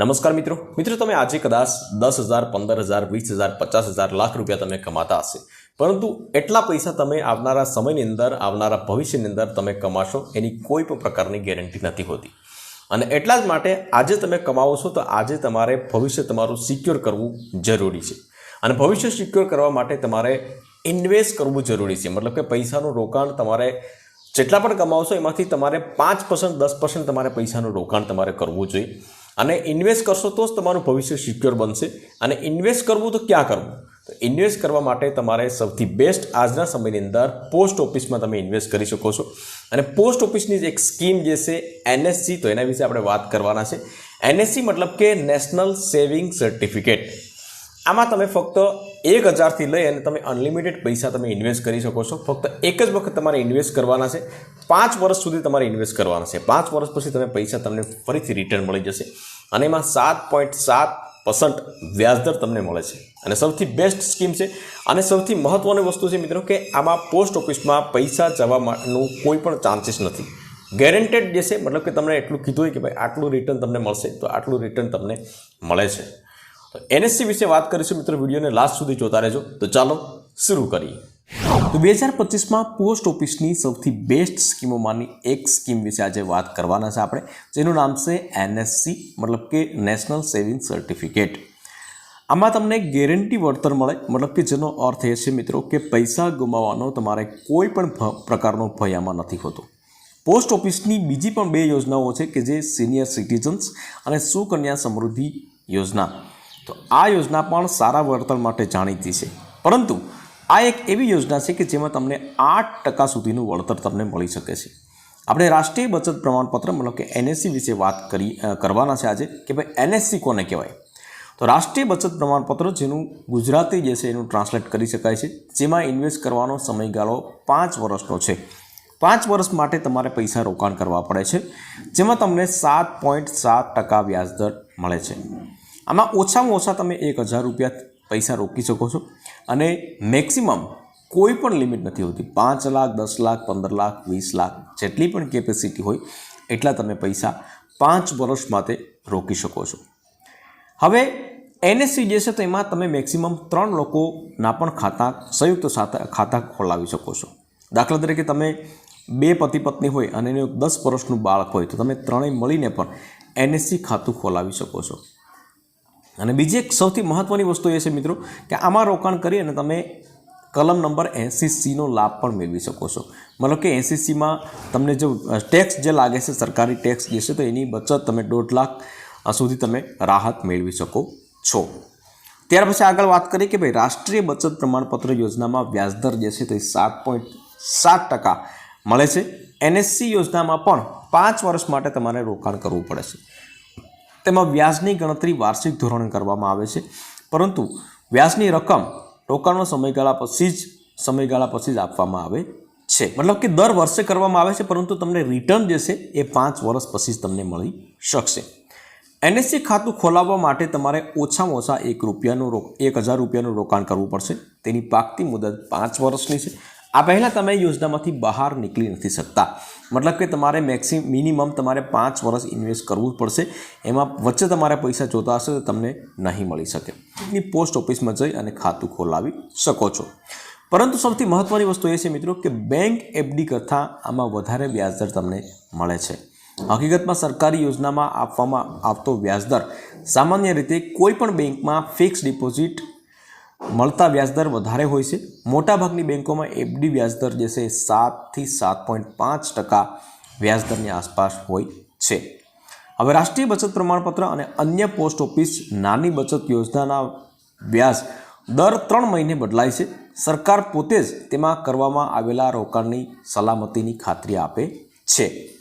નમસ્કાર મિત્રો. મિત્રો, તમે આજે કદાચ દસ હજાર, પંદર હજાર, વીસ હજાર, પચાસ હજાર, લાખ રૂપિયા તમે કમાતા હશે. પરંતુ એટલા પૈસા તમે આવનારા સમયની અંદર, આવનારા ભવિષ્યની અંદર તમે કમાશો, એની કોઈ પણ પ્રકારની ગેરંટી નથી હોતી. અને એટલા જ માટે આજે તમે કમાવો છો, તો આજે તમારે ભવિષ્ય તમારું સિક્યોર કરવું જરૂરી છે. અને ભવિષ્ય સિક્યોર કરવા માટે તમારે ઇન્વેસ્ટ કરવું જરૂરી છે. મતલબ કે પૈસાનું રોકાણ તમારે જેટલા પણ કમાવશો, એમાંથી તમારે પાંચ પર્સન્ટ દસ પર્સન્ટ તમારે પૈસાનું રોકાણ તમારે કરવું જોઈએ. અને ઇન્વેસ્ટ કરશો તો જ તમારું ભવિષ્ય સિક્યોર બનશે. અને ઇન્વેસ્ટ કરવું તો ક્યાં કરવું? તો ઇન્વેસ્ટ કરવા માટે તમારે સૌથી બેસ્ટ આજના સમયની અંદર પોસ્ટ ઓફિસમાં તમે ઇન્વેસ્ટ કરી શકો છો. અને પોસ્ટ ઓફિસની જ એક સ્કીમ જે છે એનએસસી તો એના વિશે આપણે વાત કરવાના છે. એનએસસી મતલબ કે નેશનલ સેવિંગ સર્ટિફિકેટ આમાં તમે ફક્ત એક હજારથી લઈ અને તમે અનલિમિટેડ પૈસા તમે ઇન્વેસ્ટ કરી શકો છો. ફક્ત એક જ વખત તમારે ઇન્વેસ્ટ કરવાના છે. પાંચ વર્ષ સુધી તમારે ઇન્વેસ્ટ કરવાના છે. પાંચ વર્ષ પછી તમે પૈસા તમને ફરીથી રિટર્ન મળી જશે. અને એમાં સાત પોઈન્ટ સાત પર્સન્ટ વ્યાજદર તમને મળે છે. અને સૌથી બેસ્ટ સ્કીમ છે. અને સૌથી મહત્ત્વની વસ્તુ છે મિત્રો કે આમાં પોસ્ટ ઓફિસમાં પૈસા જવા માટેનું કોઈ પણ ચાન્સીસ નથી. ગેરેન્ટેડ જે છે, મતલબ કે તમને એટલું કીધું હોય કે ભાઈ આટલું રિટર્ન તમને મળશે, તો આટલું રિટર્ન તમને મળે છે. તો એનએસસી વિશે વાત કરીશું મિત્રો, વિડીયોને લાસ્ટ સુધી જોતા રહેજો. તો ચાલો શરૂ કરીએ. તો બે હજાર પચીસમાં પોસ્ટ ઓફિસની સૌથી બેસ્ટ સ્કીમોમાંની એક સ્કીમ વિશે આજે વાત કરવાના છે આપણે, જેનું નામ છે એનએસસી, મતલબ કે નેશનલ સેવિંગ સર્ટિફિકેટ. આમાં તમને ગેરંટી વળતર મળે, મતલબ કે જેનો અર્થ એ છે મિત્રો, કે પૈસા ગુમાવવાનો તમારે કોઈ પણ પ્રકારનો ભય આમાં નથી હોતો. પોસ્ટ ઓફિસની બીજી પણ બે યોજનાઓ છે કે જે સિનિયર સિટીઝન્સ અને સુકન્યા સમૃદ્ધિ યોજના. તો આ યોજના પણ સારા વળતર માટે જાણીતી છે. પરંતુ આ એક એવી યોજના છે કે જેમાં તમને આઠ ટકા સુધીનું વળતર તમને મળી શકે છે. આપણે રાષ્ટ્રીય બચત પ્રમાણપત્ર, મતલબ કે એનએસસી વિશે વાત કરી કરવાના છે આજે કે ભાઈ એનએસસી કોને કહેવાય? તો રાષ્ટ્રીય બચત પ્રમાણપત્ર જેનું ગુજરાતી જે છે એનું ટ્રાન્સલેટ કરી શકાય છે. જેમાં ઇન્વેસ્ટ કરવાનો સમયગાળો પાંચ વર્ષનો છે. પાંચ વર્ષ માટે તમારે પૈસા રોકાણ કરવા પડે છે. જેમાં તમને સાત પોઈન્ટ સાત ટકા વ્યાજદર મળે છે. આમાં ઓછામાં ઓછા તમે એક હજાર રૂપિયા પૈસા રોકી શકો છો. અને મેક્સિમમ કોઈ પણ લિમિટ નથી હોતી. પાંચ લાખ, દસ લાખ, પંદર લાખ, વીસ લાખ જેટલી પણ કેપેસિટી હોય, એટલા તમે પૈસા પાંચ વર્ષ માટે રોકી શકો છો. હવે એનએસસી જે છે તો એમાં તમે મેક્સિમમ ત્રણ લોકોના પણ ખાતા, સંયુક્ત ખાતા ખોલાવી શકો છો. દાખલા તરીકે તમે બે પતિ પત્ની હોય અને એનું દસ વર્ષનું બાળક હોય તો તમે ત્રણેય મળીને પણ એનએસસી ખાતું ખોલાવી શકો છો. અને બીજી એક સૌથી મહત્ત્વની વસ્તુ એ છે મિત્રો કે આમાં રોકાણ કરી અને તમે કલમ નંબર એંસી સીનો લાભ પણ મેળવી શકો છો. મતલબ કે એંસી સીમાં તમને જો ટેક્સ જે લાગે છે, સરકારી ટેક્સ જે છે, તો એની બચત તમે દોઢ લાખ સુધી તમે રાહત મેળવી શકો છો. ત્યાર પછી આગળ વાત કરીએ કે ભાઈ રાષ્ટ્રીય બચત પ્રમાણપત્ર યોજનામાં વ્યાજદર જે છે, તે સાત પોઈન્ટ સાત ટકા મળે છે. એનએસસી યોજનામાં પણ પાંચ વર્ષ માટે તમારે રોકાણ કરવું પડે છે. તેમાં વ્યાજની ગણતરી વાર્ષિક ધોરણે કરવામાં આવે છે. પરંતુ વ્યાજની રકમ રોકાણનો સમયગાળા પછી જ, સમયગાળા પછી જ આપવામાં આવે છે. મતલબ કે દર વર્ષે કરવામાં આવે છે, પરંતુ તમને રિટર્ન જે છે એ પાંચ વર્ષ પછી જ તમને મળી શકશે. એનએસસી ખાતું ખોલાવવા માટે તમારે ઓછામાં ઓછા એક રૂપિયાનું રોક એક હજાર રૂપિયાનું રોકાણ કરવું પડશે. તેની પાકતી મુદત પાંચ વર્ષની છે. આ પહેલાં તમે યોજનામાંથી બહાર નીકળી નથી શકતા. મતલબ કે તમારે મેક્સિમ મિનિમમ તમારે પાંચ વર્ષ ઇન્વેસ્ટ કરવું પડશે. એમાં વચ્ચે તમારે પૈસા જોતા હશે તો તમને નહીં મળી શકે. ની પોસ્ટ ઓફિસમાં જઈ અને ખાતું ખોલાવી શકો છો. પરંતુ સૌથી મહત્ત્વની વસ્તુ એ છે મિત્રો કે બેંક એફડી કરતાં આમાં વધારે વ્યાજદર તમને મળે છે. હકીકતમાં સરકારી યોજનામાં આપવામાં આવતો વ્યાજદર સામાન્ય રીતે કોઈ પણ બેંકમાં ફિક્સ ડિપોઝિટ મળતા વ્યાજદર વધારે હોય છે. મોટાભાગની બેંકોમાં એફડી વ્યાજદર જે છે, સાતથી સાત પોઈન્ટ પાંચ ટકા વ્યાજદરની આસપાસ હોય છે. હવે રાષ્ટ્રીય બચત પ્રમાણપત્ર અને અન્ય પોસ્ટ ઓફિસ નાની બચત યોજનાના વ્યાજ દર ત્રણ મહિને બદલાય છે. સરકાર પોતે જ તેમાં કરવામાં આવેલા રોકાણની સલામતીની ખાતરી આપે છે.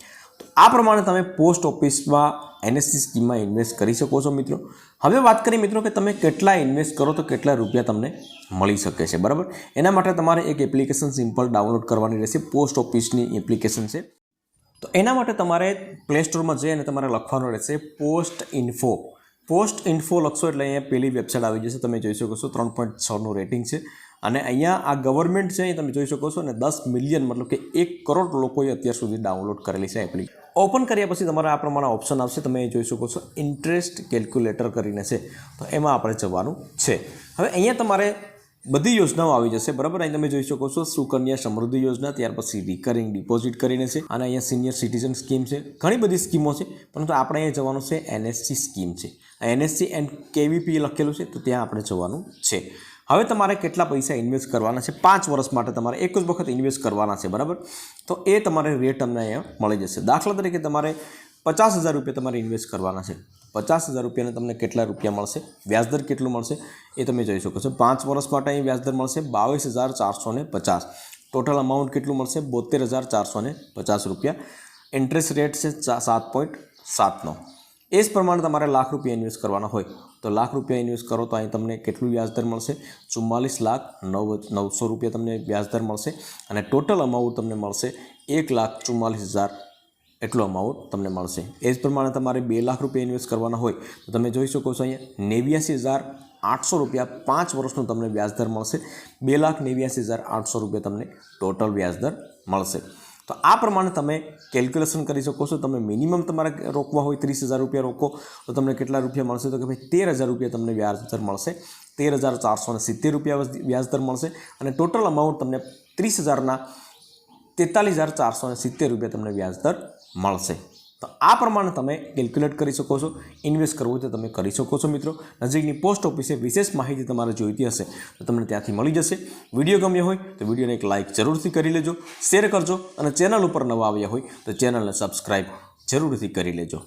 આ પ્રમાણે તમે પોસ્ટ ઓફિસમાં એનએસસી સ્કીમમાં ઇન્વેસ્ટ કરી શકો છો, મિત્રો. હવે વાત કરીએ, મિત્રો, કે તમે કેટલા ઇન્વેસ્ટ કરો તો કેટલા રૂપિયા તમને મળી શકે છે, બરાબર? એના માટે તમારે એક એપ્લિકેશન સિમ્પલ ડાઉનલોડ કરવાની રહેશે, પોસ્ટ ઓફિસની એપ્લિકેશન છે. તો એના માટે તમારે પ્લે સ્ટોરમાં જઈ અને તમારે લખવાનું રહેશે પોસ્ટ ઇન્ફો. પોસ્ટ ઇન્ફો લખશો એટલે અહીંયા પેલી વેબસાઇટ આવી જશે, તમે જોઈ શકો છો, ત્રણ પોઈન્ટ છનું રેટિંગ છે. અને અહીંયા આ ગવર્મેન્ટ છે એ તમે જોઈ શકો છો, અને દસ મિલિયન, મતલબ કે એક કરોડ લોકોએ અત્યાર સુધી ડાઉનલોડ કરેલી છે એપ્લિકેશન. ઓપન કર્યા પછી તમારા આ પ્રમાણે ઓપ્શન આવશે. તમે જોઈ શકો છો. ઇન્ટરેસ્ટ કેલ્ક્યુલેટર કરીને છે. તો એમાં આપણે જવાનું છે. હવે અહીંયા તમારે બધી યોજનાઓ આવી જશે. બરાબર? અહીં તમે જોઈ શકો છો સુકન્યા સમૃદ્ધિ યોજના, ત્યાર પછી રિકરિંગ ડિપોઝિટ કરીને છે. અને અહીંયા સિનિયર સિટીઝન સ્કીમ છે. ઘણી બધી સ્કીમો છે. પરંતુ આપણે અહીંયા જવાનું છે એનએસસી સ્કીમ છે. એનએસસી એન્ડ કેવીપી લખેલું છે. તો ત્યાં આપણે જવાનું છે. હવે તમારે કેટલા પૈસા ઇન્વેસ્ટ કરવાના છે? પાંચ વર્ષ માટે તમારે એક જ વખત ઇન્વેસ્ટ કરવાના છે, બરાબર? તો એ તમારે રેટ તમને અહીંયા મળી જશે. દાખલા તરીકે તમારે પચાસ હજાર રૂપિયા તમારે ઇન્વેસ્ટ કરવાના છે. પચાસ હજાર રૂપિયાને તમને કેટલા રૂપિયા મળશે? વ્યાજદર કેટલું મળશે? એ તમે જોઈ શકો છો. પાંચ વર્ષ માટે અહીં વ્યાજદર મળશે બાવીસ હજાર ચારસો ને પચાસ. ટોટલ અમાઉન્ટ કેટલું મળશે? બોતેર હજાર ચારસો પચાસ રૂપિયા. ઇન્ટરેસ્ટ રેટ છે સાત પોઈન્ટ સાતનો. એ જ પ્રમાણે તમારે લાખ રૂપિયા ઇન્વેસ્ટ કરવાના હોય. તો લાખ રૂપિયા ઇન્વેસ્ટ કરો તો અહીં તમને કેટલું વ્યાજદર મળશે? ચુમ્માલીસ લાખ નવ નવસો રૂપિયા તમને વ્યાજદર મળશે અને ટોટલ અમાઉન્ટ તમને મળશે એક લાખ ચુમ્માલીસ હજાર એટલો અમાઉન્ટ તમને મળશે. એ જ પ્રમાણે તમારે બે લાખ રૂપિયા ઇન્વેસ્ટ કરવાના હોય તો તમે જોઈ શકો છો અહીંયા નેવ્યાસી હજાર આઠસો રૂપિયા પાંચ વર્ષનું તમને વ્યાજદર મળશે. બે લાખ નેવ્યાસી હજાર આઠસો રૂપિયા તમને ટોટલ વ્યાજદર મળશે. તો આ પ્રમાણે તમે કેલ્ક્યુલેશન કરી શકો છો. તમે મિનિમમ તમારે રોકવા હોય ત્રીસ હજાર રૂપિયા રોકો, તો તમને કેટલા રૂપિયા મળશે? તો કે ભાઈ તેર હજાર રૂપિયા તમને વ્યાજદર મળશે. તેર હજાર ચારસો ને સિત્તેર રૂપિયા વ્યાજદર મળશે અને ટોટલ અમાઉન્ટ તમને ત્રીસ હજારના તેતાલીસ હજાર ચારસો ને સિત્તેર રૂપિયા તમને વ્યાજદર મળશે. તો આ પ્રમાણે તમે કેલ્ક્યુલેટ કરી શકો છો, ઇન્વેસ્ટ કરવું હોય તો તમે કરી શકો છો મિત્રો. નજીકની પોસ્ટ ઓફિસે વિશેષ માહિતી તમારે જોઈતી હશે તો તમને ત્યાંથી મળી જશે. વીડિયો ગમ્યો હોય તો વિડીયોને એક લાઇક જરૂરથી કરી લેજો, શેર કરજો અને ચેનલ ઉપર નવા આવ્યા હોય તો ચેનલને સબસ્ક્રાઈબ જરૂરથી કરી લેજો.